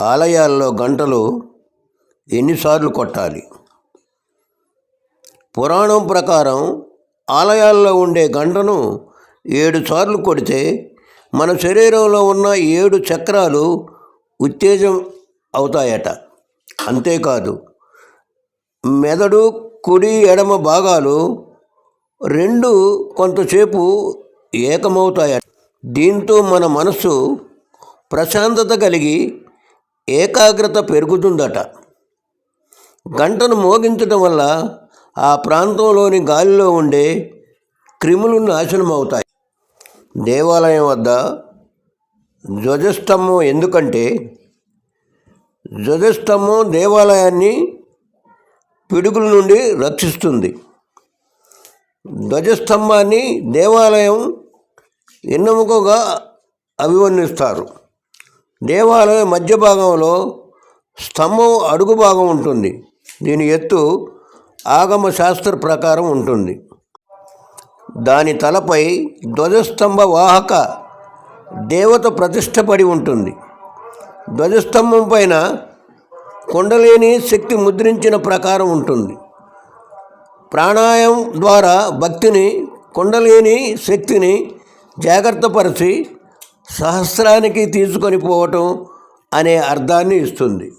ఆలయాల్లో గంటలు ఎన్నిసార్లు కొట్టాలి? పురాణం ప్రకారం ఆలయాల్లో ఉండే గంటను ఏడు సార్లు కొడితే మన శరీరంలో ఉన్న ఏడు చక్రాలు ఉత్తేజం అవుతాయట. అంతేకాదు మెదడు కుడి ఎడమ భాగాలు రెండు కొంతసేపు ఏకమవుతాయట. దీంతో మన మనస్సు ప్రశాంతత కలిగి ఏకాగ్రత పెరుగుతుందట. గంటను మోగించడం వల్ల ఆ ప్రాంతంలోని గాలిలో ఉండే క్రిములు నాశనం అవుతాయి దేవాలయం వద్ద ధ్వజస్తంభం ఎందుకంటే ధ్వజస్తంభం దేవాలయాన్ని పిడుగుల నుండి రక్షిస్తుంది. ధ్వజస్తంభాన్ని దేవాలయం ఎన్నెముకగా అభివర్ణిస్తారు. దేవాలయం మధ్య భాగంలో స్తంభం అడుగు భాగం ఉంటుంది. దీని ఎత్తు ఆగమ శాస్త్ర ప్రకారం ఉంటుంది. దాని తలపై ధ్వజస్తంభ వాహక దేవత ప్రతిష్టపడి ఉంటుంది. ధ్వజస్తంభం పైన కొండలేని శక్తి ముద్రించిన ప్రకారం ఉంటుంది. ప్రాణాయం ద్వారా భక్తిని కొండలేని శక్తిని జాగ్రత్తపరిచి సహస్రానికి తీసుకొని పోవటం అనే అర్థాన్ని ఇస్తుంది.